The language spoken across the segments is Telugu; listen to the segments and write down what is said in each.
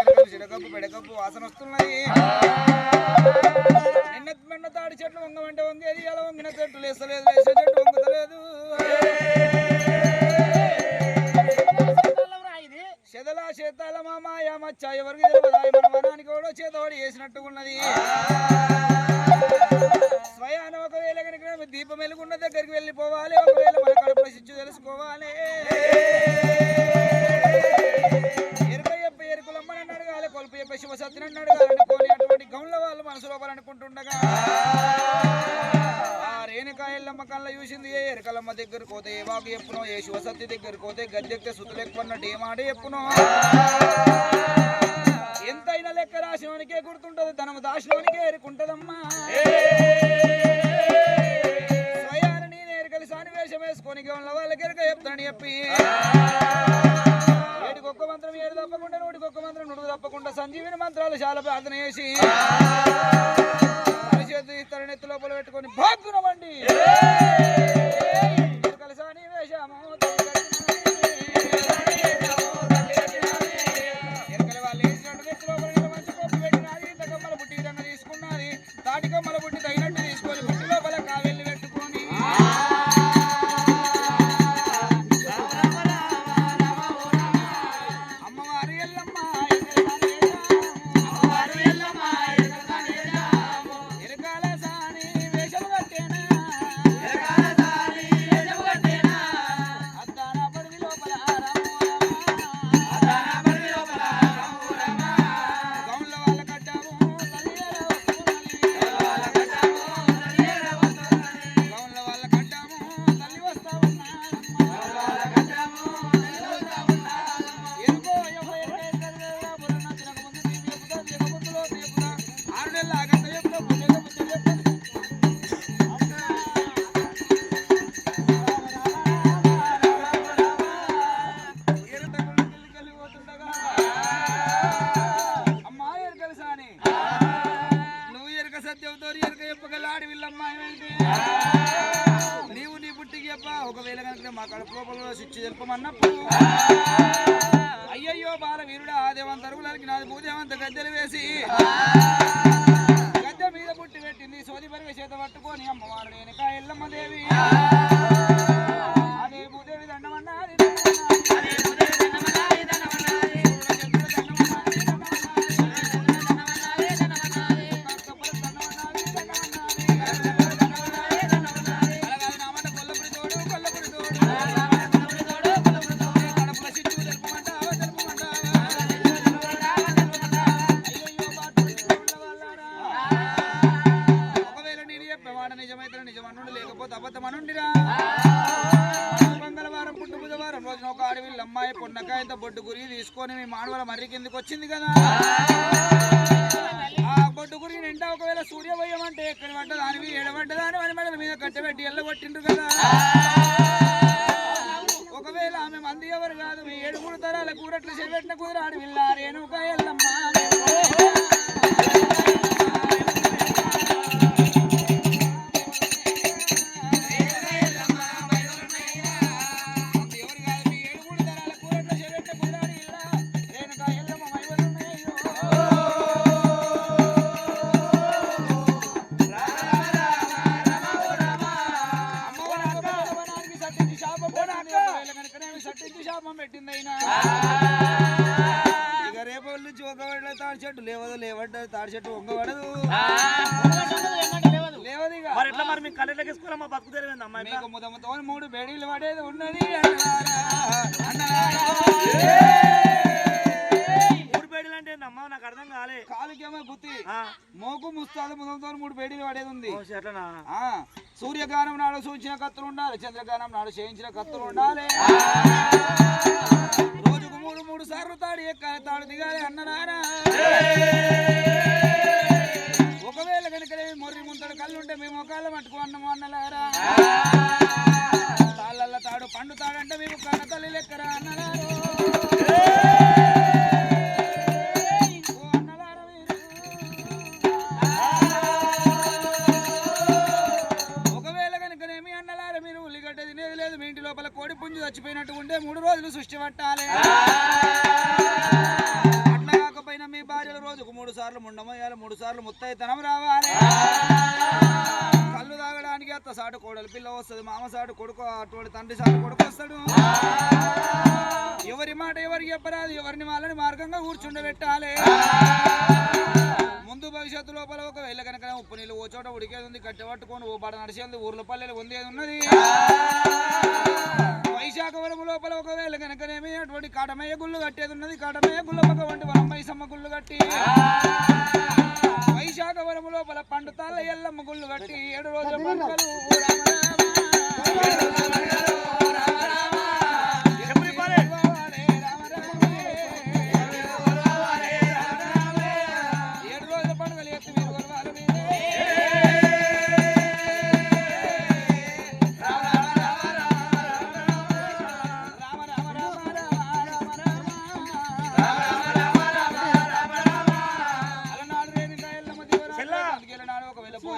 చిడకప్పు పెడకప్పు వాసన వస్తున్నాయి. నిన్న నిన్న తాడి చెట్లు వంగమంటే వంగి అది ఎలా వంగిన చెట్టు లేస్తలేదు లేసే చెట్టు వంగుతలేదు. చెదల చేతాల మామాయ మచ్చ ఎవరికి తెలియదాయి మన వనానికి కూడా చేతోడి వేసినట్టు ఉన్నది. స్వయాన ఒకవేళ కనుక దీపం వెలుగున్న దగ్గరికి వెళ్ళిపోవాలి ఎల్లమ్మ కళ్ళ చూసింది ఏ ఎరకలమ్మ దగ్గర పోతే ఏ బాగు చెప్పునో ఏ శివసత్తి దగ్గర పోతే గద్దెక్తే సుతులు ఎక్కువన్నట్టు ఏ మాట చెప్పునో ఎంతైనా లెక్క రాసినోనికే గుర్తుంటది ధనము దాసినోనికే ఎరుకుంటదమ్మా స్వయాన నేను ఎరకలి సానివేశం వేసుకొని వాళ్ళకి ఎరక చెప్తానని చెప్పి. ఒక్క మంత్రం ఏడు తప్పకుండా నూటికి ఒక్క మంత్రం నుడుగు తప్పకుండా సంజీవిని మంత్రాలు చాలా ప్రార్థన చేసి. చేతి తరణెత్తి లోపల పెట్టుకొని భాగ్గునమండి కలిసాని వేషాము కనుక ఎరుక చెప్పగల ఆడవిల్లమ్మాయి నీవు నీ పుట్టికి చెప్ప ఒకవేళ కనుక మా కడుపులో శిక్ష చెప్పమన్నప్పుడు అయ్యయ్యో బాల వీరుడా దేవంత అరుగులకి నాది భూదేవంత గద్దెలు వేసి గద్దె మీద పుట్టి పెట్టింది సోది పరిగ చేత పట్టుకొని అమ్మవారు నేను ఎల్లమ్మ దేవి. అదే భూదేవి దండమన్నది. చెప్పేవాడ నిజమనుండి లేకపోతే అబద్ధమనుండిరా? మంగళవారం పుట్టు బుధవారం రోజున ఒక అడవిలో అమ్మాయి పొన్నకాయతో బొడ్డు గురి తీసుకొని మీ మానవుల మర్రి కిందకి వచ్చింది కదా. ఆ బొడ్డు గురి నిండా ఒకవేళ సూర్యభయం అంటే ఎక్కడ పడ్డ దానివి ఏడబడ్డదా అని మన మీద కట్టబెట్టి ఎల్లగొట్టిండ్రు కదా. ఒకవేళ ఆమె మంది ఎవరు కాదు మీ ఏడుగురు తరాల కూరట్లు చేపెట్టిన కూర అడవిల్లా రేణుక పెట్టింది అయినా. ఇక రేపటి నుంచి ఒక వేళ తాడి చెట్టు లేవదు లేవడ్డది తాడి చెట్టు లేవదు. ఇక. మరి ఎట్లా మరి మీ కళ్ళకి వేసుకోవాలి? మా బతుకు తెరిగింది అమ్మాయి మీకు ముదముతో మూడు బేడీలు పడేది ఉన్నది అన్నలారా, అన్నలారా. పేడీలు అంటే ఏందమ్మా నాకు అర్థం కాలే. కాలుకేమో గుత్తి. మోకు ముస్తాదు ముదంతో మూడు బేడీలు పడేది ఉంది. సూర్యగానం నాడు సూచించిన కత్తులు ఉండాలి చంద్రగానం నాడు చేయించిన కత్తులు ఉండాలి. రోజుకు మూడు మూడు సార్లు తాడి ఎక్కాలి తాడు దిగాలి అన్నరారా ఒకవేళ కనుక మొర్రి ముంతడు కళ్ళు ఉంటే మేము ఒకళ్ళ మట్టుకు అన్నము అన్నలారా. తాళ్ళల్ల తాడు పండు తాడంటే మేము కన్న తల్లి లెక్కరా అన్నలారు పుంజు చచ్చిపోయినట్టు ఉంటే మూడు రోజులు సృష్టి పట్టాలి. అట్లా కాకపోతే మూడు సార్లు ముండమయ్యాలి మూడు సార్లు ముత్తైతనం రావాలి. కళ్ళు తాగడానికి అత్త సాటు కోడలు పిల్ల వస్తుంది మామ సాటు కొడుకు అటువంటి తండ్రి సాటు కొడుకు వస్తాడు. ఎవరి మాట ఎవరికి చెప్పరాదు ఎవరిని వాళ్ళని మార్గంగా కూర్చుండబెట్టాలి. ముందు లోపల ఒక ఒకవేళ కనుక ఉప్పు నీళ్ళు ఓ చోట ఉడికేది ఉంది కట్టె పట్టుకొని ఓ బడ నడిచేది ఊర్ల పల్లెలు ఉందేది ఉన్నది? వైశాఖ లోపల ఒకవేళ కనుకనేమి అటువంటి కాటమయ్య గుళ్ళు కట్టేది ఉన్నది కాటమయ్య గుళ్ళ పక్క వంటి వరం మైసమ్మ గుళ్ళు కట్టి. వైశాఖ లోపల పండుతాల ఎల్లమ్మ గుళ్ళు కట్టి ఏడు రోజుల పండుగలు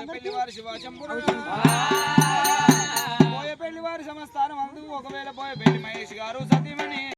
పెళ్ళి వారి పెళ్ళి వారి సంస్థానం అందు. ఒకవేళ పోయే పెళ్ళి మహేష్ గారు సతీమణి